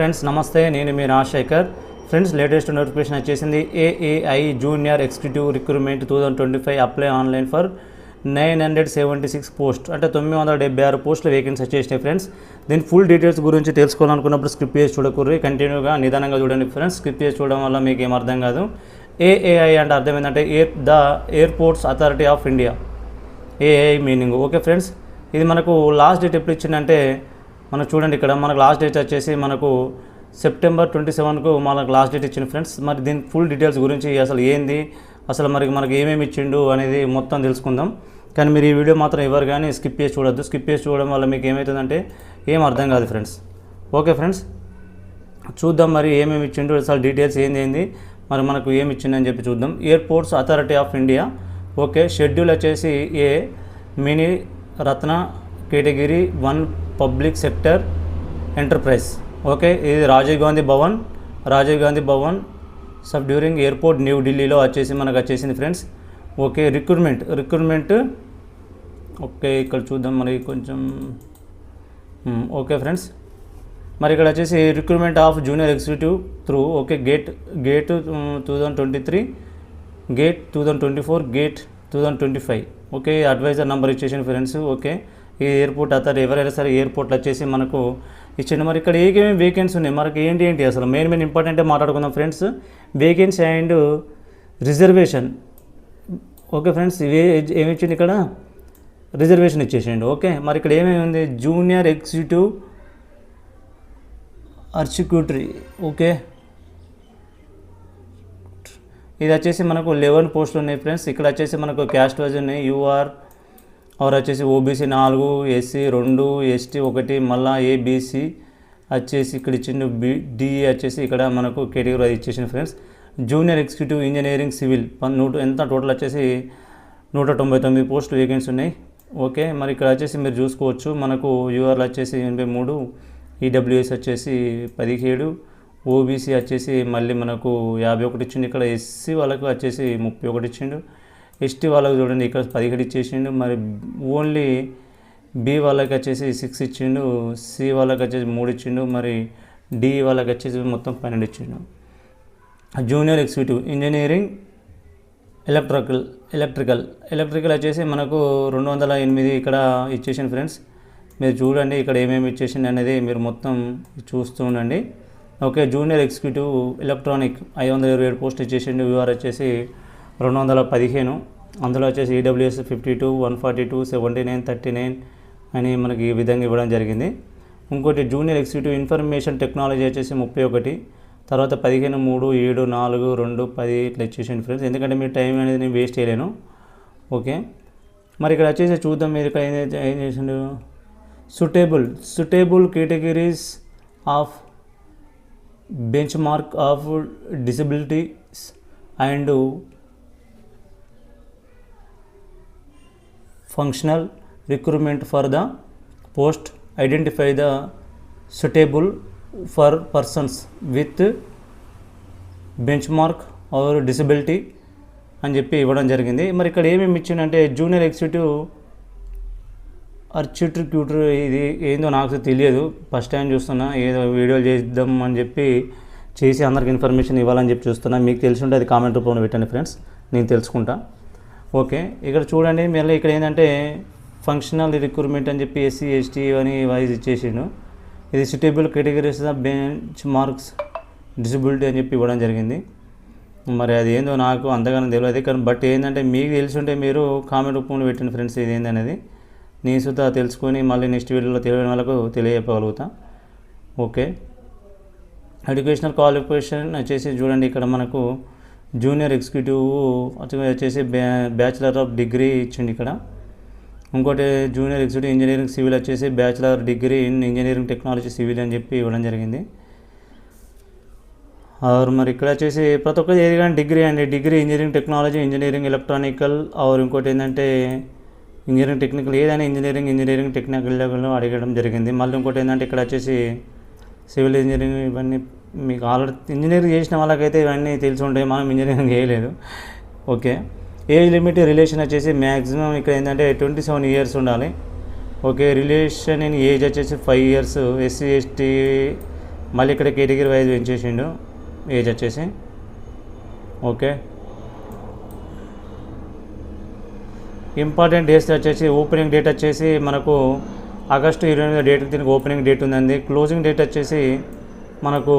Friends నమస్తే నేను మీ రాజశేఖర్. ఫ్రెండ్స్ లేటెస్ట్ నోటిఫికేషన్ వచ్చేసింది. AAI junior executive recruitment two thousand twenty five apply online for nine hundred seventy six post అంటే తొమ్మిది వందల డెబ్బై ఆరు పోస్టులు వేకెన్సీ వచ్చేసినాయి ఫ్రెండ్స్. దీని ఫుల్ డీటెయిల్స్ గురించి తెలుసుకోవాలనుకున్నప్పుడు స్క్రిప్ట్ చేసి చూడకూడదు. కంటిన్యూగా నిదానంగా చూడండి ఫ్రెండ్స్. స్క్రిప్ చేసి చూడడం వల్ల మీకు ఏం అర్థం కాదు. ఏఏఐ అంటే అర్థం ఏంటంటే air the airports authority of India AI meaning okay friends ఇది మనకు లాస్ట్ డేట్ ఎప్పుడు ఇచ్చిందంటే మనం చూడండి ఇక్కడ మనకు లాస్ట్ డేట్ వచ్చేసి మనకు సెప్టెంబర్ ట్వంటీ సెవెన్కు మనకు లాస్ట్ డేట్ ఇచ్చింది ఫ్రెండ్స్ మరి దీని ఫుల్ డీటెయిల్స్ గురించి అసలు ఏంది అసలు మరి మనకి ఏమేమి ఇచ్చిండు అనేది మొత్తం తెలుసుకుందాం. కానీ మీరు ఈ వీడియో మాత్రం ఎవరు కానీ స్కిప్ చేసి చూడొద్దు. స్కిప్ చేసి చూడడం వల్ల మీకు ఏమవుతుందంటే ఏం అర్థం కాదు ఫ్రెండ్స్ ఓకే ఫ్రెండ్స్ చూద్దాం మరి ఏమేమి ఇచ్చిండు అసలు డీటెయిల్స్ ఏంది ఏంది. మరి మనకు ఏమి ఇచ్చిందని చెప్పి చూద్దాం. Airports authority of India okay schedule వచ్చేసి A mini Ratna category one public sector enterprise. Okay ఇది Rajiv Gandhi Bhavan. Rajiv Gandhi Bhavan Safdarjung airport new ఢిల్లీలో వచ్చేసి మనకు వచ్చేసింది friends. Okay recruitment recruitment. Okay ఇక్కడ చూద్దాం మరి కొంచెం. Okay friends. మరి ఇక్కడ వచ్చేసి recruitment of junior executive through okay GATE GATE two thousand twenty three GATE two thousand twenty four GATE two thousand twenty five okay adviser number ఇచ్చేసిన friends. Okay ఈ airport అతను ఎవరైనా సరే ఎయిర్పోర్ట్లు వచ్చేసి మనకు ఇచ్చిండు. మరి ఇక్కడ ఏమేమి వేకెన్సీ ఉన్నాయి? మనకి ఏంటి ఏంటి అసలు? మెయిన్ మెయిన్ ఇంపార్టెంటే మాట్లాడుకుందాం friends vacancy and reservation okay friends ఇవే ఏమి ఇచ్చింది ఇక్కడ? రిజర్వేషన్ ఇచ్చేసిండు. ఓకే మరి ఇక్కడ ఏమేమి ఉంది? Junior executive architecture okay. ఇది వచ్చేసి మనకు లెవెన్ పోస్టులు ఉన్నాయి ఫ్రెండ్స్ ఇక్కడ వచ్చేసి మనకు క్యాస్ట్ వైజ్ ఉన్నాయి. యూఆర్ ఆర్ వచ్చేసి ఓబీసీ నాలుగు ఎస్సీ రెండు ఎస్టీ ఒకటి మళ్ళా ఏబీసీ వచ్చేసి ఇక్కడ ఇచ్చిండు బి డిఏ వచ్చేసి ఇక్కడ మనకు కేటగిరీ అది ఇచ్చేసింది friends. Junior executive engineering civil పన్ నూట ఎంత టోటల్ వచ్చేసి నూట తొంభై తొమ్మిది పోస్టులు వేకెన్సీ ఉన్నాయి. ఓకే మరి ఇక్కడ వచ్చేసి మీరు చూసుకోవచ్చు మనకు యూఆర్లు వచ్చేసి ఎనభై మూడు ఈడబ్ల్యూఎస్ వచ్చేసి పదిహేడు ఓబీసీ వచ్చేసి మళ్ళీ మనకు యాభై ఒకటి ఇచ్చిండు ఇక్కడ ఎస్సీ వాళ్ళకు వచ్చేసి ముప్పై ఒకటి ఇచ్చిండు. ఎస్టీ వాళ్ళకి చూడండి ఇక్కడ పదిహేడు ఇచ్చేసిండు మరి ఓన్లీ బి వాళ్ళకి వచ్చేసి సిక్స్ ఇచ్చిండు సి వాళ్ళకి వచ్చేసి మూడు ఇచ్చిండు మరి డి వాళ్ళకి వచ్చేసి మొత్తం పన్నెండు ఇచ్చిండు. Junior executive engineering electrical electrical electrical వచ్చేసి మనకు రెండు వందల ఎనిమిది ఇక్కడ ఇచ్చేసింది ఫ్రెండ్స్ మీరు చూడండి ఇక్కడ ఏమేమి ఇచ్చేసింది అనేది మీరు మొత్తం చూస్తూ ఉండండి. ఓకే జూనియర్ ఎగ్జిక్యూటివ్ ఎలక్ట్రానిక్ ఐదు వందల ఇరవై ఏడు పోస్ట్ ఇచ్చేసిండు. యూఆర్ వచ్చేసి రెండు వందల పదిహేను. అందులో వచ్చేసి EWS fifty two one forty two seventy nine thirty nine అని మనకి ఈ విధంగా ఇవ్వడం జరిగింది. ఇంకోటి జూనియర్ ఎగ్జిక్యూటివ్ ఇన్ఫర్మేషన్ టెక్నాలజీ వచ్చేసి ముప్పై ఒకటి. తర్వాత పదిహేను మూడు ఏడు నాలుగు రెండు పది ఇట్లా ఇచ్చేసింది ఫ్రెండ్స్ ఎందుకంటే మీ టైం అనేది నేను వేస్ట్ చేయలేను. ఓకే. మరి ఇక్కడ వచ్చేసి చూద్దాం మీరు ఇక్కడ ఏం ఏం చేసిండు? Suitable suitable categories of bench mark of disabilities and functional recruitment for the post identify the suitable for persons with mark or disability అని చెప్పి ఇవ్వడం జరిగింది. మరి ఇక్కడ ఏమేమి ఇచ్చిందంటే జూనియర్ ఎగ్జిక్యూటివ్ అర్చిటర్ క్యూటర్ ఇది ఏందో నాకు తెలియదు. ఫస్ట్ టైం చూస్తున్నా ఏదో వీడియోలు చేద్దాం అని చెప్పి చేసి అందరికి ఇన్ఫర్మేషన్ ఇవ్వాలని చెప్పి చూస్తున్నా. మీకు తెలిసి ఉంటే అది కామెంట్ రూపంలో పెట్టండి ఫ్రెండ్స్ నేను తెలుసుకుంటా. ఓకే. ఇక్కడ చూడండి మళ్ళీ ఇక్కడ ఏంటంటే ఫంక్షనల్ రిక్రూట్మెంట్ అని చెప్పి ఎస్సీ ఎస్టీ అని వైజ్ ఇచ్చేసిండు. ఇది suitable categories of bench marks disability అని చెప్పి ఇవ్వడం జరిగింది. మరి అది ఏందో నాకు అంతగానో తెలియదు. కానీ బట్ ఏంటంటే మీకు తెలిసి ఉంటే మీరు కామెంట్ రూపంలో పెట్టండి ఫ్రెండ్స్ ఇది ఏందనేది నేను సుతా తెలుసుకొని మళ్ళీ నెక్స్ట్ వీడియోలో తెలియని వాళ్ళకు తెలియజెప్పగలుగుతా. ఓకే. ఎడ్యుకేషనల్ క్వాలిఫికేషన్ వచ్చేసి చూడండి ఇక్కడ మనకు జూనియర్ ఎగ్జిక్యూటివ్ వచ్చేసి బ్యాచిలర్ ఆఫ్ డిగ్రీ ఇచ్చిండు ఇక్కడ. ఇంకోటి జూనియర్ ఎగ్జిక్యూటివ్ ఇంజనీరింగ్ సివిల్ వచ్చేసి bachelor degree in engineering technology civil అని చెప్పి ఇవ్వడం జరిగింది. ఆర్ మరి ఇక్కడ వచ్చేసి ప్రతి ఒక్కరు ఏది కానీ డిగ్రీ అండి. Degree engineering technology engineering electronical ఆరు ఇంకోటి ఏంటంటే ఇంజనీరింగ్ టెక్నికల్ ఏదైనా ఇంజనీరింగ్ ఇంజనీరింగ్ టెక్నికల్లో అడగడం జరిగింది. మళ్ళీ ఇంకోటి ఏంటంటే ఇక్కడ వచ్చేసి సివిల్ ఇంజనీరింగ్ ఇవన్నీ మీకు ఆల్రెడీ ఇంజనీరింగ్ చేసిన వాళ్ళకైతే ఇవన్నీ తెలిసి ఉంటాయి మనం ఇంజనీరింగ్ చేయలేదు. ఓకే. ఏజ్ లిమిట్ రిలేషన్ వచ్చేసి మ్యాక్సిమం ఇక్కడ ఏంటంటే ట్వంటీ సెవెన్ ఇయర్స్ ఉండాలి. ఓకే రిలేషన్ ఇన్ ఏజ్ వచ్చేసి ఫైవ్ ఇయర్స్ ఎస్సీ ఎస్టీ మళ్ళీ ఇక్కడ కేటగిరీ వైజ్ పెంచేసిండు ఏజ్ వచ్చేసి. ఓకే. ఇంపార్టెంట్ డేట్స్ వచ్చేసి ఓపెనింగ్ డేట్ వచ్చేసి మనకు ఆగస్టు ఇరవై ఎనిమిది డేట్ దీనికి ఓపెనింగ్ డేట్ ఉందండి. క్లోజింగ్ డేట్ వచ్చేసి మనకు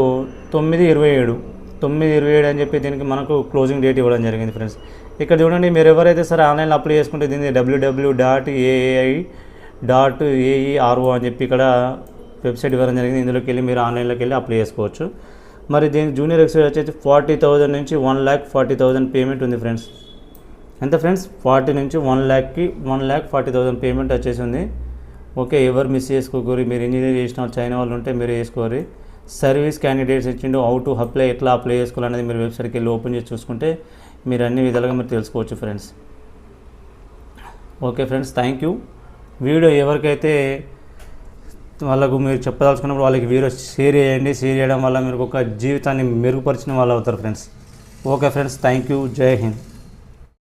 తొమ్మిది ఇరవై ఏడు. తొమ్మిది ఇరవై ఏడు అని చెప్పి దీనికి మనకు క్లోజింగ్ డేట్ ఇవ్వడం జరిగింది ఫ్రెండ్స్. ఇక్కడ చూడండి మీరు ఎవరైతే సరే ఆన్లైన్లో అప్లై చేసుకుంటే దీన్ని W W dot AI dot A E R O అని చెప్పి ఇక్కడ వెబ్సైట్ ఇవ్వడం జరిగింది. ఇందులోకి వెళ్ళి మీరు ఆన్లైన్లోకి వెళ్ళి అప్లై చేసుకోవచ్చు. మరి దీనికి జూనియర్ ఎక్స్పీరియన్స్ వచ్చేసి ఫార్టీ థౌజండ్ నుంచి one lakh forty thousand payment ఉంది ఫ్రెండ్స్. ఎంత ఫ్రెండ్స్? ఫార్టీ నుంచి one ల్యాక్కి one lakh forty thousand payment వచ్చేసి ఉంది. ఓకే ఎవరు మిస్ చేసుకోకూరి మీరు ఇంజనీర్ చేసిన వాళ్ళు చైనా వాళ్ళు ఉంటే మీరు వేసుకోరు సర్వీస్ క్యాండిడేట్స్ ఇచ్చిండు హౌ టు అప్లై ఎట్లా అప్లై చేసుకోవాలనేది మీరు వెబ్సైట్కి వెళ్ళి ఓపెన్ చేసి చూసుకుంటే మీరు అన్ని విధాలుగా మీరు తెలుసుకోవచ్చు friends okay friends thank you video ఎవరికైతే వాళ్ళకు మీరు చెప్పదలుచుకున్నప్పుడు వాళ్ళకి వీడియో షేర్ చేయండి. షేర్ చేయడం వల్ల మీరు ఒక జీవితాన్ని మెరుగుపరిచిన వాళ్ళు అవుతారు friends okay friends thank you జై హింద్